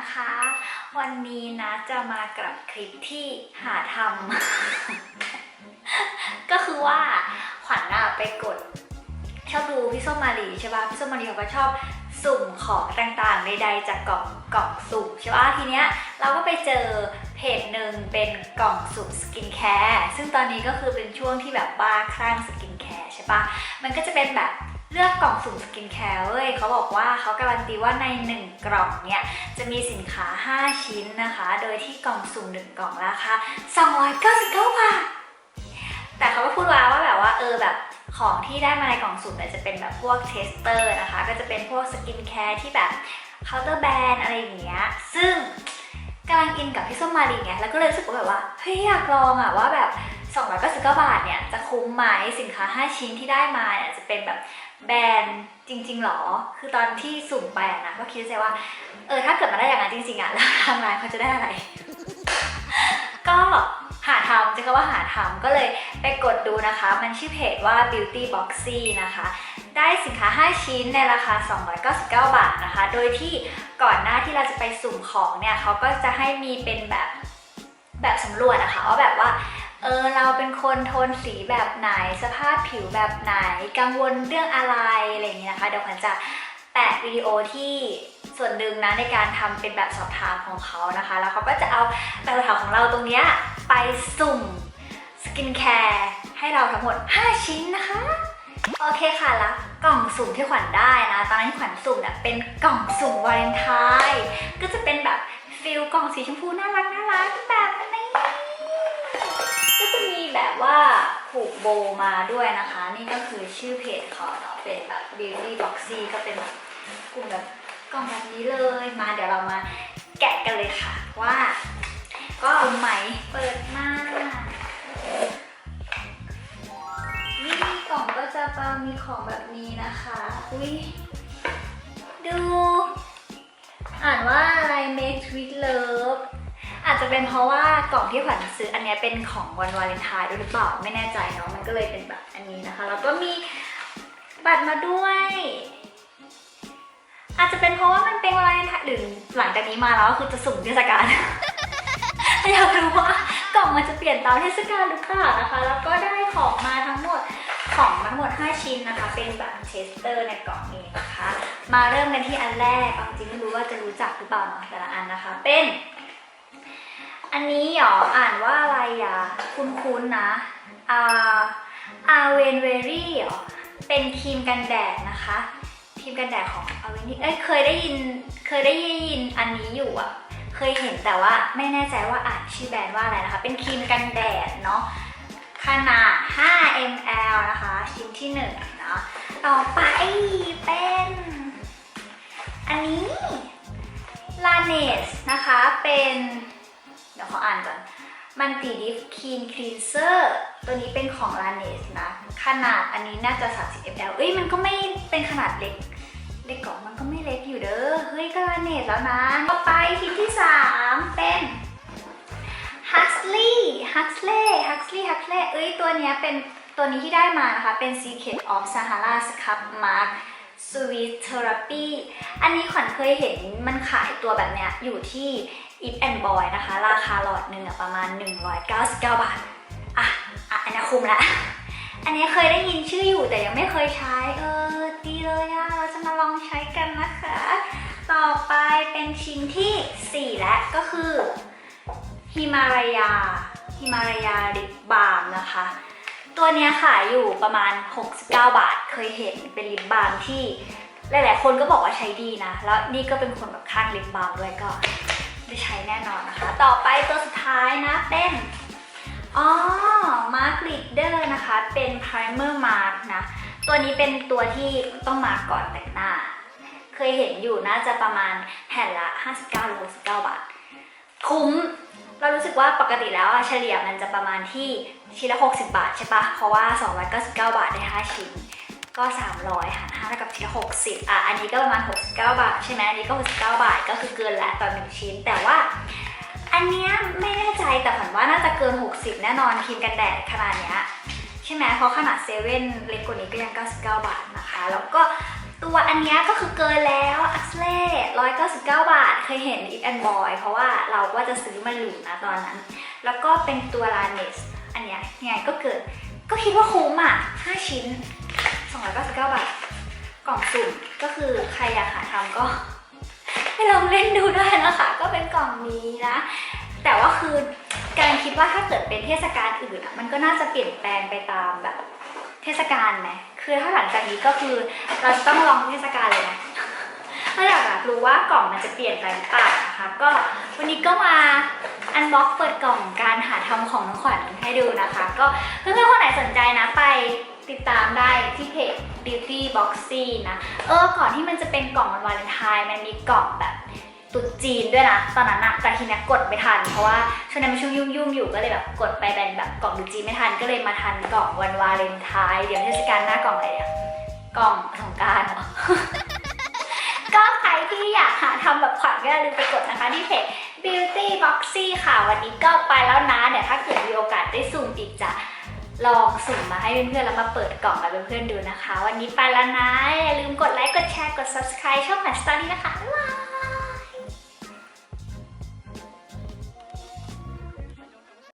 นะคะ วันนี้นะจะมากับคลิปที่หาทำ ก็คือว่าขวัญอะไปกด ชอบดูพี่ส้มมารีใช่ป่ะพี่ส้มมารีเขาก็ชอบสุ่มของต่างๆใดๆจากกล่องกล่องสุ่มใช่ป่ะทีเนี้ยเราก็ไปเจอเพจหนึ่งเป็นกล่องสุ่มสกินแคร์ซึ่งตอนนี้ก็คือเป็นช่วงที่แบบบ้าคลั่งสกินแคร์ใช่ป่ะมันก็จะเป็นแบบ เลือกกล่องสุ่มสกินแคร์เว้ยเขาบอกว่าเขาการันตีว่าใน 1 กล่องเนี่ย จะมีสินค้า 5 ชิ้นนะคะ โดยที่กล่องสุ่ม 1 กล่องราคา299บาทแต่เขาก็พูดไว้ว่าแบบว่าเออแบบของที่ได้มาในกล่องสุ่มเนี่ยจะเป็นแบบพวกเทสเตอร์นะคะ ก็จะเป็นพวกสกินแคร์ที่แบบเคาน์เตอร์แบรนด์อะไรอย่างเงี้ยซึ่งกำลังอินกับพี่ส้มมารีไงแล้วก็เลยรู้สึกว่าแบบว่าเฮ้ยอยากลองอะว่าแบบ 299 บาทเนี่ยจะคุ้มไหมสินค้า 5 ชิ้นที่ได้มาเนี่ยจะเป็นแบบแบรนด์จริง ๆหรอ คือตอนที่สุ่มไปอะนะก็คิดใจว่าเออถ้าเกิดมาได้อย่างนั้นจริงๆอะแล้วทางร้านเขาจะได้อะไร ก็หาทำจะก็ว่าหาทำก็เลยไปกดดูนะคะ มันชื่อเพจว่า Beauty Boxy นะคะ ได้สินค้า 5 ชิ้นในราคา 299 บาทนะคะ โดยที่ก่อนหน้าที่เราจะไปสุ่มของเนี่ยเขาก็จะให้มีเป็นแบบแบบสำรวจนะคะว่าแบบว่า เออเราเป็นคนโทนสีแบบไหนสภาพผิวแบบไหน กังวลเรื่องอะไรอะไรอย่างนี้นะคะ เดี๋ยวขวัญจะแปะวิดีโอที่ส่วนหนึ่งนะในการทำเป็นแบบสอบถามของเขานะคะ แล้วเขาก็จะเอาแบบสอบถามของเราตรงเนี้ยไปสุ่มสกินแคร์ให้เราทั้งหมด 5 ชิ้นนะคะ โอเคค่ะแล้วกล่องสุ่มที่ขวัญได้นะตอนนั้นที่ขวัญสุ่มเนี่ยเป็นกล่องสุ่มวาเลนไทน์ก็จะเป็นแบบฟิลกล่องสีชมพูน่ารักน่ารักแบบ ก็จะมีแบบว่าผูกโบมาด้วยนะคะ นี่ก็คือชื่อเพจเขาเนาะเป็นแบบ beauty boxy ก็เป็นแบบกลุ่มแบบกล่องแบบนี้เลยมาเดี๋ยวเรามาแกะกันเลยค่ะว่า ก็ไหมเปิดมานี่กล่องก็จะประมีของแบบนี้นะคะอุ้ยดู อ่านว่าอะไร make with love อาจจะเป็นเพราะว่ากล่องที่ขวัญซื้ออันนี้เป็นของวันวาเลนไทน์ด้วยหรือเปล่าไม่แน่ใจเนาะมันก็เลยเป็นแบบอันนี้นะคะ แล้วก็มีบัตรมาด้วย อาจจะเป็นเพราะว่ามันเป็นวาเลนไทน์หรือหลังจากนี้มาแล้วก็คือจะสุ่มเทศกาลอยากรู้ว่ากล่องมันจะเปลี่ยนตามเทศกาลหรือเปล่านะคะ แล้วก็ได้ของมาทั้งหมดของมาทั้งหมด 5 ชิ้นนะคะ เป็นแบบเทสเตอร์ในกล่องนี้นะคะ มาเริ่มกันที่อันแรกเอาจริงไม่รู้ว่าจะรู้จักหรือเปล่าเนาะแต่ละอันนะคะ เป็น อันนี้หรออ่านว่าอะไรอะ คุ้นๆนะอาอาเวนเวรี่หรอ เป็นครีมกันแดดนะคะครีมกันแดดของอาเวนนี่เอ้ยเคยได้ยินเคยได้ยินอันนี้อยู่อะ เคยเห็นแต่ว่าไม่แน่ใจว่าอ่านชื่อแบรนด์ว่าอะไรนะคะ เป็นครีมกันแดดเนาะขนาด 5 ml นะคะ ชิ้นที่1เนาะต่อไปเป็น อันนี้ ลาเนสนะคะเป็นเดี๋ยวขออ่านก่อนมันตีดิฟคีนคลีนเซอร์ตัวนี้เป็นของลาเนสนะ ขนาดอันนี้น่าจะ 30 ml เอ้ยมันก็ไม่เป็นขนาดเล็ก เล็กกล่องมันก็ไม่เล็กอยู่เด้อ เฮ้ยก็ลาเนสแล้วนะ ต่อไปชิ้นที่ 3 เป็น Huxley Huxley Huxley Huxley เอ้ยตัวนี้เป็นตัวนี้ที่ได้มานะคะ เป็น Secret of Sahara Scrub Mark Sweet Therapy อันนี้ขวัญเคยเห็นมันขายตัวแบบเนี้ยอยู่ที่ If and Boy นะคะ ราคาหลอดหนึ่งประมาณ 199 บาท อะ อะ อันนี้คุ้มละ อันนี้เคยได้ยินชื่ออยู่แต่ยังไม่เคยใช้ เออ ดีเลยอะเราจะมาลองใช้กันนะคะ ต่อไปเป็นชิ้นที่ 4 และก็คือฮิมาลายาฮิมาลายาลิปบาล์มนะคะ ตัวนี้ขายอยู่ประมาณ 69 บาท เคยเห็นเป็นลิปบาล์มที่หลายๆ คนก็บอกว่าใช้ดีนะ แล้วนี่ก็เป็นคนแบบข้างลิปบาล์มด้วยก็ได้ใช้แน่นอนนะคะ ต่อไปตัวสุดท้ายนะเป็นอ๋อมาร์กลิดเดอร์นะคะ เป็น primer mark นะ ตัวนี้เป็นตัวที่ต้องมาก่อนแต่งหน้า เคยเห็นอยู่น่าจะประมาณแผ่นละ 59 หรือ 69 บาท คุ้ม เรารู้สึกว่าปกติแล้วอะเฉลี่ยมันจะประมาณที่ชิ้นละ 60 บาทใช่ปะเพราะว่า 299 บาทได้ 5 ชิ้น ก็ 300หาร5เท่ากับชิ้นละ 60 อะ อันนี้ก็ประมาณ 69 บาท ใช่ไหมอันนี้ก็ 69 บาท ก็คือเกินละต่อหนึ่งชิ้น แต่ว่า อันเนี้ยไม่แน่ใจแต่ฝันว่าน่าจะเกิน 60 แน่นอนครีมกันแดดขนาดเนี้ยใช่ไหมเพราะขนาดเซเว่นเล็กกว่านี้ก็ยัง 99 บาทนะคะ แล้วก็ ตัวอันนี้ก็คือเกินแล้วอัสเล่ร้อยเก้าสิบเก้าบาท เคยเห็นอีกอันบอยเพราะว่าเราก็จะซื้อมาอยู่นะตอนนั้น แล้วก็เป็นตัวลาเนสอันนี้ยังไงก็เกิด ก็คิดว่าคุ้มอะ5ชิ้น299บาท กล่องสุ่มก็คือใครอยากหาทำก็ให้ลองเล่นดูได้นะคะ ก็เป็นกล่องนี้นะ แต่ว่าคือการคิดว่าถ้าเกิดเป็นเทศกาลอื่นอะมันก็น่าจะเปลี่ยนแปลงไปตามแบบ เทศกาลไหมคือถ้าหลังจากนี้ก็คือเราจะต้องลองเทศกาลเลยนะถ้าอยากรู้ว่ากล่องมันจะเปลี่ยนไปหรือเปล่านะคะก็วันนี้ก็มาอันบ็อกเปิดกล่องการหาทำของน้องขวัญให้ดูนะคะ ก็เพื่อนๆคนไหนสนใจนะไปติดตามได้ที่เพจ Beauty Boxy นะ เออก่อนที่มันจะเป็นกล่องวันวาเลนไทน์มันมีกล่องแบบ ตุ๊จีนด้วยนะตอนนั้นอะแต่ทีเนี้ยกดไม่ทัน เพราะว่าช่วงนั้นมันช่วงยุ่งๆอยู่ก็เลยแบบกดไปเป็นแบบกล่องตุ๊จีนไม่ทันก็เลยมาทันกล่องวันวาเลนไทน์เดี๋ยวเทศกาลหน้ากล่องอะไรอะกล่องสงการเหรอก็ใครที่อยากหาทำแบบขวัญก็อย่าลืมไปกดนะคะที่เพจ Beauty Boxy ค่ะ วันนี้ก็ไปแล้วนะเดี๋ยวถ้าเกิดมีโอกาสได้สุ่มอีกจะลองสุ่มมาให้เพื่อนๆแล้วมาเปิดกล่องกับเพื่อนๆดูนะคะ วันนี้ไปแล้วนะอย่าลืมกดไลค์กดแชร์กด subscribe ช่องขวัญสตอรี่นะคะบ๊ายบาย